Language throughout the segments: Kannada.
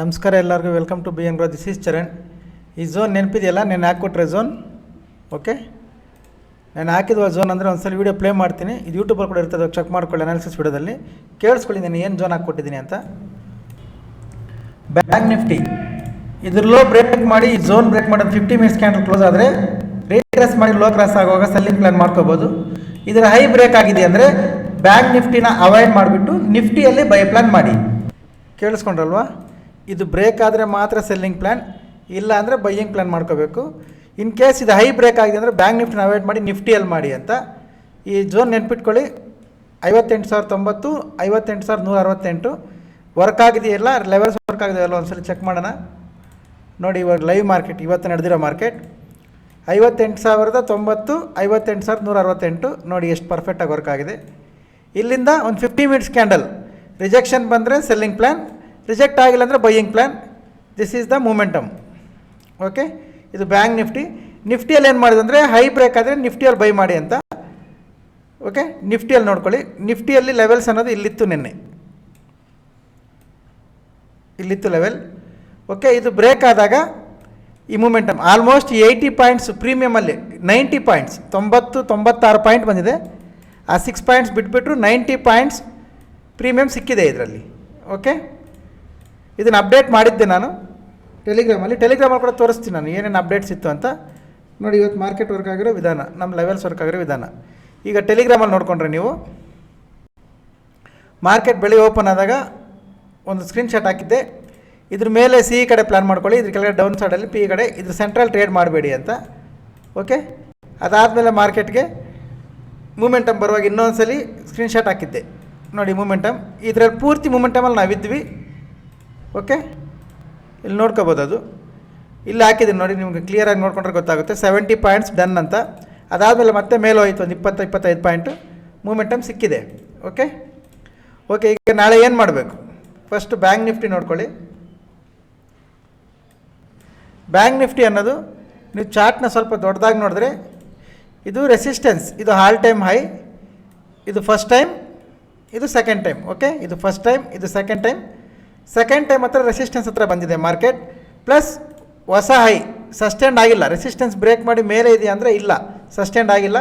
ನಮಸ್ಕಾರ ಎಲ್ಲರಿಗೂ welcome to B N rho this is Charan ಈ ಝೋನ್ ನೆನಪಿದೆಯಲ್ಲ? ನಾನು ಹಾಕ್ಕೊಟ್ರೆ ಝೋನ್ ಓಕೆ ನಾನು ಹಾಕಿದ ಝೋನ್ ಅಂದರೆ ಒಂದ್ಸಲ ವೀಡಿಯೋ ಪ್ಲೇ ಮಾಡ್ತೀನಿ. ಇದು ಯೂಟ್ಯೂಬಲ್ಲಿ ಕೂಡ ಇರ್ತದೆ ಚೆಕ್ ಮಾಡ್ಕೊಳ್ಳಿ ಅನಾಲಿಸಿಸ್ ವಿಡಿಯೋದಲ್ಲಿ. ಕೇಳಿಸ್ಕೊಳ್ಳಿ ನಾನು ಏನು ಝೋನ್ ಹಾಕ್ಕೊಟ್ಟಿದ್ದೀನಿ ಅಂತ. ಬ್ಯಾಂಕ್ ನಿಫ್ಟಿ ಇದ್ರ ಲೋ ಬ್ರೇಕ್ ಮಾಡಿ, ಈ ಝೋನ್ ಬ್ರೇಕ್ ಮಾಡೋದು ಫಿಫ್ಟಿ ಮಿನಿಟ್ಸ್ ಕ್ಯಾಂಡಲ್ ಕ್ಲೋಸ್ ಆದರೆ ರೇಟ್ರೆಸ್ ಮಾಡಿ ಲೋ ಕ್ರಾಸ್ ಆಗುವಾಗ ಸೆಲ್ಲಿಂಗ್ ಪ್ಲಾನ್ ಮಾಡ್ಕೋಬೋದು. ಇದರ ಹೈ ಬ್ರೇಕ್ ಆಗಿದೆ ಅಂದರೆ ಬ್ಯಾಂಕ್ ನಿಫ್ಟಿನ ಅವಾಯ್ಡ್ ಮಾಡಿಬಿಟ್ಟು ನಿಫ್ಟಿಯಲ್ಲಿ ಬೈ ಪ್ಲಾನ್ ಮಾಡಿ. ಕೇಳಿಸ್ಕೊಂಡ್ರಲ್ವಾ? ಇದು ಬ್ರೇಕ್ ಆದರೆ ಮಾತ್ರ ಸೆಲ್ಲಿಂಗ್ ಪ್ಲ್ಯಾನ್ ಇಲ್ಲ ಅಂದರೆ ಬೈಯಿಂಗ್ ಪ್ಲ್ಯಾನ್ ಮಾಡ್ಕೋಬೇಕು. ಇನ್ ಕೇಸ್ ಇದು ಹೈ ಬ್ರೇಕ್ ಆಗಿದೆ ಅಂದರೆ ಬ್ಯಾಂಕ್ ನಿಫ್ಟಿನ ಅವಾಯ್ಡ್ ಮಾಡಿ ನಿಫ್ಟಿಯಲ್ಲಿ ಮಾಡಿ ಅಂತ. ಈ ಝೋನ್ ನೆನ್ಪಿಟ್ಕೊಳ್ಳಿ. ಐವತ್ತೆಂಟು ಸಾವಿರದ ತೊಂಬತ್ತು, ಐವತ್ತೆಂಟು ಸಾವಿರದ ನೂರ ಅರವತ್ತೆಂಟು. ವರ್ಕ್ ಆಗಿದೆಯಲ್ಲ ಲೆವೆಲ್ಸ್ ವರ್ಕ್ ಆಗಿದೆಯಲ್ಲ ಒಂದ್ಸಲ ಚೆಕ್ ಮಾಡೋಣ. ನೋಡಿ ಇವಾಗ ಲೈವ್ ಮಾರ್ಕೆಟ್ ಇವತ್ತು ನಡೆದಿರೋ ಮಾರ್ಕೆಟ್ ಐವತ್ತೆಂಟು ಸಾವಿರದ ತೊಂಬತ್ತು, ಐವತ್ತೆಂಟು ಸಾವಿರದ ನೂರ ಅರವತ್ತೆಂಟು. ನೋಡಿ ಎಷ್ಟು ಪರ್ಫೆಕ್ಟಾಗಿ ವರ್ಕ್ ಆಗಿದೆ. ಇಲ್ಲಿಂದ ಒಂದು ಫಿಫ್ಟಿ ಮಿನಿಟ್ಸ್ ಕ್ಯಾಂಡಲ್ ರಿಜೆಕ್ಷನ್ ಬಂದರೆ ಸೆಲ್ಲಿಂಗ್ ಪ್ಲ್ಯಾನ್ ರಿಜೆಕ್ಟ್ ಆಗಿಲ್ಲ ಅಂದರೆ buying plan this is the momentum okay ಇದು ಬ್ಯಾಂಕ್ ನಿಫ್ಟಿ. ನಿಫ್ಟಿಯಲ್ಲಿ ಏನು ಮಾಡಿದೆ ಅಂದರೆ ಹೈ ಬ್ರೇಕ್ ಆದರೆ ನಿಫ್ಟಿಯಲ್ಲಿ ಬೈ ಮಾಡಿ ಅಂತ. ಓಕೆ ನಿಫ್ಟಿಯಲ್ಲಿ ನೋಡ್ಕೊಳ್ಳಿ. ನಿಫ್ಟಿಯಲ್ಲಿ ಲೆವೆಲ್ಸ್ ಅನ್ನೋದು ಇಲ್ಲಿತ್ತು ನಿನ್ನೆ. ಇಲ್ಲಿತ್ತು ಲೆವೆಲ್ ಓಕೆ ಇದು ಬ್ರೇಕ್ ಆದಾಗ ಈ ಮೂಮೆಂಟಮ್ ಆಲ್ಮೋಸ್ಟ್ ಏಯ್ಟಿ ಪಾಯಿಂಟ್ಸ್ ಪ್ರೀಮಿಯಮಲ್ಲಿ ನೈಂಟಿ ಪಾಯಿಂಟ್ಸ್ ತೊಂಬತ್ತು, ತೊಂಬತ್ತಾರು ಪಾಯಿಂಟ್ ಬಂದಿದೆ. ಆ ಸಿಕ್ಸ್ ಪಾಯಿಂಟ್ಸ್ ಬಿಟ್ಬಿಟ್ರು ನೈಂಟಿ ಪಾಯಿಂಟ್ಸ್ ಪ್ರೀಮಿಯಮ್ ಸಿಕ್ಕಿದೆ ಇದರಲ್ಲಿ. ಓಕೆ ಇದನ್ನು ಅಪ್ಡೇಟ್ ಮಾಡಿದ್ದೆ ನಾನು. ಟೆಲಿಗ್ರಾಮಲ್ಲಿ ಟೆಲಿಗ್ರಾಮಲ್ಲಿ ಕೂಡ ತೋರಿಸ್ತೀನಿ ನಾನು. ಏನೇನು ಅಪ್ಡೇಟ್ಸ್ ಇತ್ತು ಅಂತ. ನೋಡಿ, ಇವತ್ತು ಮಾರ್ಕೆಟ್ ವರ್ಕ್ ಆಗಿರೋ ವಿಧಾನ ನಮ್ಮ ಲೆವೆಲ್ಸ್ ವರ್ಕ್ ಆಗಿರೋ ವಿಧಾನ. ಈಗ ಟೆಲಿಗ್ರಾಮಲ್ಲಿ ನೋಡಿಕೊಂಡ್ರೆ ನೀವು ಮಾರ್ಕೆಟ್ ಬೆಳೆ ಓಪನ್ ಆದಾಗ ಒಂದು ಸ್ಕ್ರೀನ್ಶಾಟ್ ಹಾಕಿದ್ದೆ. ಇದ್ರ ಮೇಲೆ ಸಿ ಕಡೆ ಪ್ಲ್ಯಾನ್ ಮಾಡ್ಕೊಳ್ಳಿ. ಇದ್ರ ಕೆಳಗಡೆ ಡೌನ್ ಸೈಡಲ್ಲಿ ಪಿ ಕಡೆ. ಇದ್ರ ಸೆಂಟ್ರಲ್ ಟ್ರೇಡ್ ಮಾಡಬೇಡಿ ಅಂತ. ಓಕೆ ಅದಾದಮೇಲೆ ಮಾರ್ಕೆಟ್ಗೆ ಮೂಮೆಂಟಮ್ ಬರುವಾಗ ಇನ್ನೊಂದು ಸಲ ಸ್ಕ್ರೀನ್ಶಾಟ್ ಹಾಕಿದ್ದೆ. ನೋಡಿ ಮೂಮೆಂಟಮ್ ಇದರಲ್ಲಿ ಪೂರ್ತಿ ಮೂಮೆಂಟಮಲ್ಲಿ ನಾವಿದ್ವಿ. ಓಕೆ ಇಲ್ಲಿ ನೋಡ್ಕೋಬೋದು ಅದು. ಇಲ್ಲಿ ಹಾಕಿದ್ದೀನಿ ನೋಡಿ, ನಿಮಗೆ ಕ್ಲಿಯರಾಗಿ ನೋಡ್ಕೊಂಡ್ರೆ ಗೊತ್ತಾಗುತ್ತೆ. ಸೆವೆಂಟಿ ಪಾಯಿಂಟ್ಸ್ ಡನ್ ಅಂತ. ಅದಾದಮೇಲೆ ಮತ್ತೆ ಮೇಲೆ ಹೋಯ್ತು, ಒಂದು ಇಪ್ಪತ್ತು, ಇಪ್ಪತ್ತೈದು ಪಾಯಿಂಟು ಮೂಮೆಂಟಮ್ ಸಿಕ್ಕಿದೆ. ಓಕೆ ಓಕೆ ಈಗ ನಾಳೆ ಏನು ಮಾಡಬೇಕು? ಫಸ್ಟ್ ಬ್ಯಾಂಕ್ ನಿಫ್ಟಿ ನೋಡ್ಕೊಳ್ಳಿ. ಬ್ಯಾಂಕ್ ನಿಫ್ಟಿ ಅನ್ನೋದು, ನೀವು ಚಾರ್ಟ್ನ ಸ್ವಲ್ಪ ದೊಡ್ಡದಾಗಿ ನೋಡಿದ್ರೆ, ಇದು ರೆಸಿಸ್ಟೆನ್ಸ್ ಇದು ಹಾಲ್ ಟೈಮ್ ಹೈ ಇದು ಫಸ್ಟ್ ಟೈಮ್ ಇದು ಸೆಕೆಂಡ್ ಟೈಮ್ ಓಕೆ ಇದು ಫಸ್ಟ್ ಟೈಮ್ ಇದು ಸೆಕೆಂಡ್ ಟೈಮ್ ಸೆಕೆಂಡ್ ಟೈಮ್ ಹತ್ರ ರೆಸಿಸ್ಟೆನ್ಸ್ ಹತ್ರ ಬಂದಿದೆ ಮಾರ್ಕೆಟ್ ಪ್ಲಸ್ ಹೊಸ ಹೈ ಸಸ್ಟೆಂಡ್ ಆಗಿಲ್ಲ. ರೆಸಿಸ್ಟೆನ್ಸ್ ಬ್ರೇಕ್ ಮಾಡಿ ಮೇಲೆ ಇದೆಯಾ ಅಂದರೆ ಇಲ್ಲ. ಸಸ್ಟೆಂಡ್ ಆಗಿಲ್ಲ.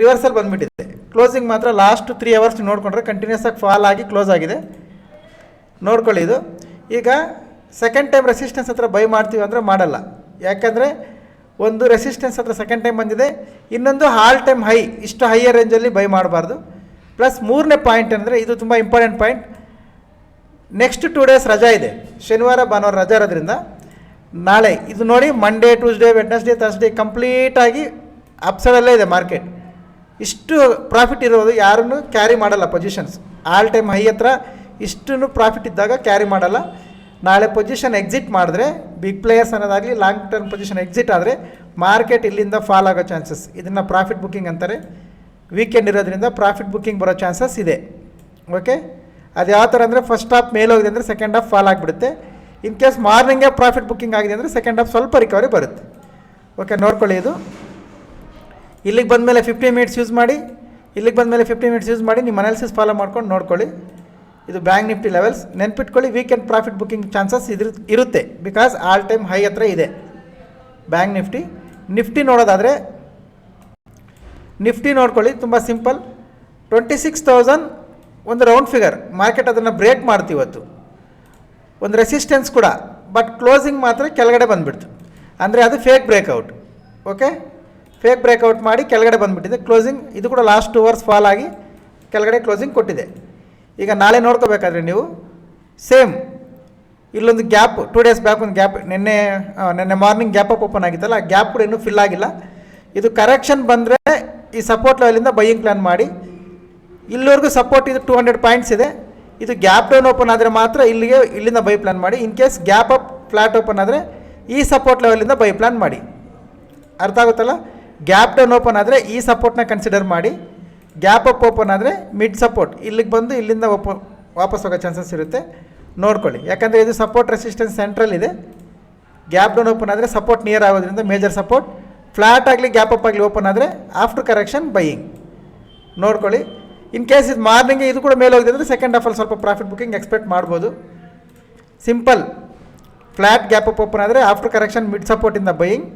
ರಿವರ್ಸಲ್ ಬಂದುಬಿಟ್ಟಿದೆ. ಕ್ಲೋಸಿಂಗ್ ಮಾತ್ರ ಲಾಸ್ಟ್ ತ್ರೀ ಅವರ್ಸ್ ನೋಡಿಕೊಂಡ್ರೆ ಕಂಟಿನ್ಯೂಸ್ ಆಗಿ ಫಾಲ್ ಆಗಿ ಕ್ಲೋಸ್ ಆಗಿದೆ. ನೋಡ್ಕೊಳ್ಳಿ ಇದು. ಈಗ ಸೆಕೆಂಡ್ ಟೈಮ್ ರೆಸಿಸ್ಟೆನ್ಸ್ ಹತ್ರ ಬೈ ಮಾಡ್ತೀವಿ ಅಂದರೆ ಮಾಡಲ್ಲ. ಯಾಕಂದರೆ ಒಂದು ರೆಸಿಸ್ಟೆನ್ಸ್ ಹತ್ರ ಸೆಕೆಂಡ್ ಟೈಮ್ ಬಂದಿದೆ. ಇನ್ನೊಂದು ಹಾಲ್ ಟೈಮ್ ಹೈ ಇಷ್ಟು ಹೈಯರ್ ರೇಂಜಲ್ಲಿ ಬೈ ಮಾಡಬಾರ್ದು. ಪ್ಲಸ್ ಮೂರನೇ ಪಾಯಿಂಟ್ ಅಂದರೆ ಇದು ತುಂಬ important point next two days ರಜಾ ಇದೆ. ಶನಿವಾರ, ಭಾನುವಾರ ರಜಾ ಇರೋದ್ರಿಂದ ನಾಳೆ ಇದು ನೋಡಿ ಮಂಡೇ ಟ್ಯೂಸ್ಡೇ ವೆಡ್ನೆಸ್ಡೇ ಥರ್ಸ್ಡೇ ಕಂಪ್ಲೀಟಾಗಿ ಅಪ್ಸೈಡಲ್ಲೇ ಇದೆ ಮಾರ್ಕೆಟ್ ಇಷ್ಟು ಪ್ರಾಫಿಟ್ ಇರೋದು ಯಾರನ್ನು ಕ್ಯಾರಿ ಮಾಡಲ್ಲ ಪೊಸಿಷನ್ಸ್ ಆಲ್ ಟೈಮ್ ಹೈ ಹತ್ರ ಇಷ್ಟು ಪ್ರಾಫಿಟ್ ಇದ್ದಾಗ ಕ್ಯಾರಿ ಮಾಡಲ್ಲ. ನಾಳೆ ಪೊಸಿಷನ್ ಎಕ್ಸಿಟ್ ಮಾಡಿದ್ರೆ ಬಿಗ್ ಪ್ಲೇಯರ್ಸ್ ಅನ್ನೋದಾಗಲಿ ಲಾಂಗ್ ಟರ್ಮ್ ಪೊಸಿಷನ್ ಎಕ್ಸಿಟ್ ಆದರೆ ಮಾರ್ಕೆಟ್ ಇಲ್ಲಿಂದ ಫಾಲ್ ಆಗೋ ಚಾನ್ಸಸ್ ಇದನ್ನು ಪ್ರಾಫಿಟ್ ಬುಕ್ಕಿಂಗ್ ಅಂತಾರೆ. ವೀಕೆಂಡ್ ಇರೋದ್ರಿಂದ ಪ್ರಾಫಿಟ್ ಬುಕ್ಕಿಂಗ್ ಬರೋ ಚಾನ್ಸಸ್ ಇದೆ. ಓಕೆ ಅದು ಯಾವ ಥರ ಅಂದರೆ ಫಸ್ಟ್ ಹಾಫ್ ಮೇಲೆ ಹೋಗಿದೆ ಅಂದರೆ ಸೆಕೆಂಡ್ ಹಾಫ್ ಫಾಲ್ ಆಗಿಬಿಡುತ್ತೆ. ಇನ್ ಕೇಸ್ ಮಾರ್ನಿಂಗೇ ಪ್ರಾಫಿಟ್ ಬುಕ್ಕಿಂಗ್ ಆಗಿದೆ ಅಂದರೆ ಸೆಕೆಂಡ್ ಹಾಫ್ ಸ್ವಲ್ಪ ರಿಕವರಿ ಬರುತ್ತೆ. ಓಕೆ ನೋಡ್ಕೊಳ್ಳಿ ಇದು. ಇಲ್ಲಿಗೆ ಬಂದ ಮೇಲೆ ಫಿಫ್ಟಿ ಮಿನಿಟ್ಸ್ ಯೂಸ್ ಮಾಡಿ, ಇಲ್ಲಿಗೆ ಬಂದ ಮೇಲೆ ಫಿಫ್ಟಿ ಮಿನಿಟ್ಸ್ ಯೂಸ್ ಮಾಡಿ ನಿಮ್ಮ ಅನಾಲಿಸಿಸ್ ಫಾಲೋ ಮಾಡ್ಕೊಂಡು ನೋಡ್ಕೊಳ್ಳಿ. ಇದು ಬ್ಯಾಂಕ್ ನಿಫ್ಟಿ ಲೆವೆಲ್ಸ್ ನೆನ್ಪಿಟ್ಕೊಳ್ಳಿ ವೀಕೆಂಡ್ ಪ್ರಾಫಿಟ್ ಬುಕ್ಕಿಂಗ್ ಚಾನ್ಸಸ್ ಇದ್ರ, ಇರುತ್ತೆ. ಬಿಕಾಸ್ ಆಲ್ ಟೈಮ್ ಹೈ ಹತ್ರ ಇದೆ. ಬ್ಯಾಂಕ್ ನಿಫ್ಟಿ ನಿಫ್ಟಿ ನೋಡೋದಾದರೆ ನಿಫ್ಟಿ ನೋಡ್ಕೊಳ್ಳಿ, ತುಂಬ ಸಿಂಪಲ್ ಟ್ವೆಂಟಿ ಸಿಕ್ಸ್ ತೌಸಂಡ್ ಒಂದು ರೌಂಡ್ ಫಿಗರ್ ಮಾರ್ಕೆಟ್ ಅದನ್ನು ಬ್ರೇಕ್ ಮಾಡ್ತೀವತ್ತು ಒಂದು ರೆಸಿಸ್ಟೆನ್ಸ್ ಕೂಡ. ಬಟ್ ಕ್ಲೋಸಿಂಗ್ ಮಾತ್ರ ಕೆಳಗಡೆ ಬಂದುಬಿಡ್ತು. ಅಂದರೆ ಅದು fake breakout okay fake breakout ಮಾಡಿ ಕೆಳಗಡೆ ಬಂದುಬಿಟ್ಟಿದೆ. ಕ್ಲೋಸಿಂಗ್ ಇದು ಕೂಡ ಲಾಸ್ಟ್ ಟು ಅವರ್ಸ್ ಫಾಲ್ ಆಗಿ ಕೆಳಗಡೆ ಕ್ಲೋಸಿಂಗ್ ಕೊಟ್ಟಿದೆ. ಈಗ ನಾಳೆ ನೋಡ್ಕೋಬೇಕಾದ್ರೆ ನೀವು ಸೇಮ್ ಇಲ್ಲೊಂದು ಗ್ಯಾಪ್ ಟೂ ಡೇಸ್ ಬ್ಯಾಕ್ ಒಂದು ಗ್ಯಾಪ್ ನಿನ್ನೆ ನಿನ್ನೆ ಮಾರ್ನಿಂಗ್ ಗ್ಯಾಪ್ ಅಪ್ ಓಪನ್ ಆಗಿತ್ತಲ್ಲ, ಆ ಗ್ಯಾಪ್ ಕೂಡ ಇನ್ನೂ ಫಿಲ್ ಆಗಿಲ್ಲ. ಇದು ಕರೆಕ್ಷನ್ ಬಂದರೆ ಈ ಸಪೋರ್ಟ್ ಲೆವೆಲಿಂದ ಬೈಯಿಂಗ್ ಪ್ಲ್ಯಾನ್ ಮಾಡಿ ಇಲ್ಲಿವರೆಗೂ ಸಪೋರ್ಟ್ ಇದು ಟೂ ಹಂಡ್ರೆಡ್ ಪಾಯಿಂಟ್ಸ್ ಇದೆ. ಇದು ಗ್ಯಾಪ್ ಡೌನ್ ಓಪನ್ ಆದರೆ ಮಾತ್ರ ಇಲ್ಲಿಗೆ, ಇಲ್ಲಿಂದ ಬೈ ಪ್ಲಾನ್ ಮಾಡಿ. In case gap up flat open ಆದರೆ ಈ ಸಪೋರ್ಟ್ ಲೆವೆಲಿಂದ ಬೈ ಪ್ಲಾನ್ ಮಾಡಿ. ಅರ್ಥ ಆಗುತ್ತಲ್ಲ? ಗ್ಯಾಪ್ ಡೌನ್ ಓಪನ್ ಆದರೆ ಈ ಸಪೋರ್ಟ್ನ ಕನ್ಸಿಡರ್ ಮಾಡಿ. ಗ್ಯಾಪ್ ಅಪ್ ಓಪನ್ ಆದರೆ ಮಿಡ್ ಸಪೋರ್ಟ್ ಇಲ್ಲಿಗೆ ಬಂದು ಇಲ್ಲಿಂದ ಓಪ ವಾಪಸ್ ಹೋಗೋ ಚಾನ್ಸಸ್ ಇರುತ್ತೆ. ನೋಡ್ಕೊಳ್ಳಿ. ಯಾಕಂದರೆ ಇದು ಸಪೋರ್ಟ್ ರೆಸಿಸ್ಟೆನ್ಸ್ ಸೆಂಟ್ರಲ್ ಇದೆ. ಗ್ಯಾಪ್ ಡೌನ್ ಓಪನ್ ಆದರೆ ಸಪೋರ್ಟ್ ನಿಯರ್ ಆಗೋದ್ರಿಂದ ಮೇಜರ್ ಸಪೋರ್ಟ್ ಫ್ಲಾಟ್ ಆಗಲಿ ಗ್ಯಾಪ್ ಅಪ್ ಆಗಲಿ ಓಪನ್ ಆದರೆ ಆಫ್ಟರ್ ಕರೆಕ್ಷನ್ ಬೈಯಿಂಗ್ ನೋಡ್ಕೊಳ್ಳಿ. ಇನ್ ಕೇಸ್ ಇದು ಮಾರ್ನಿಂಗ್ ಇದು ಕೂಡ ಮೇಲೆ ಹೋಗಿದೆ ಅಂದರೆ ಸೆಕೆಂಡ್ ಹಾಫಲ್ಲಿ ಸ್ವಲ್ಪ ಪ್ರಾಫಿಟ್ ಬುಕ್ಕಿಂಗ್ ಎಕ್ಸ್ಪೆಕ್ಟ್ ಮಾಡ್ಬೋದು. Simple flat gap up open ಆದರೆ ಆಫ್ಟರ್ ಕರೆಕ್ಷನ್ ಮಿಡ್ ಸಪೋರ್ಟಿಂದ ಬೈಯಿಂಗ್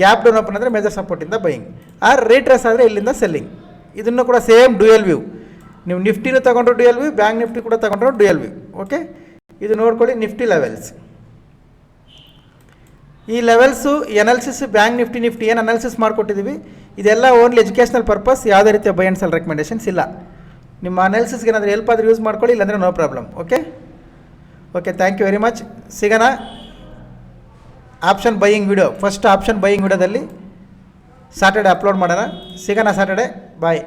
ಗ್ಯಾಪ್ ಡೌನ್ ಓಪನ್ ಆದರೆ ಮೇಜರ್ ಸಪೋರ್ಟಿಂದ ಬೈಯಿಂಗ್ ಆರ್ ರೇಟ್ರೆಸ್ ಆದರೆ ಇಲ್ಲಿಂದ ಸೆಲ್ಲಿಂಗ್ ಇದನ್ನು ಕೂಡ ಸೇಮ್ ಡ್ಯೂಯಲ್ ವ್ಯೂ ನೀವು ನಿಫ್ಟಿನೂ ತಗೊಂಡ್ರು ಡ್ಯೂಯಲ್ ವ್ಯೂ ಬ್ಯಾಂಕ್ ನಿಫ್ಟಿ ಕೂಡ ತಗೊಂಡ್ರು ಡ್ಯೂಯಲ್ ವ್ಯೂ ಓಕೆ ಇದು ನೋಡ್ಕೊಳ್ಳಿ ನಿಫ್ಟಿ ಲೆವೆಲ್ಸ್ ಈ levels analysis bank nifty nifty ಏನು ಅನಾಲಿಸಿಸ್ ಮಾಡಿಕೊಟ್ಟಿದ್ದೀವಿ? ಇದೆಲ್ಲ ಓನ್ಲಿ ಎಜುಕೇಷನಲ್ ಪರ್ಪಸ್ ಯಾವುದೇ ರೀತಿಯ ಬೈ ಆ್ಯಂಡ್ ಸೆಲ್ ರೆಕಮೆಂಡೇಷನ್ಸ್ ಇಲ್ಲ. ನಿಮ್ಮ ಅನಾಲಿಸಿಸ್ಗೆ ಏನಾದರೂ ಹೆಲ್ಪ್ ಆದರೂ ಯೂಸ್ ಮಾಡ್ಕೊಳ್ಳಿ, ಇಲ್ಲಾಂದರೆ no problem okay okay thank you very much ಸಿಗೋಣ. Option buying video first option buying ವಿಡಿಯೋದಲ್ಲಿ ಸ್ಯಾಟರ್ಡೆ ಅಪ್ಲೋಡ್ ಮಾಡೋಣ. ಸಿಗೋಣ ಸ್ಯಾಟರ್ಡೆ ಬಾಯ್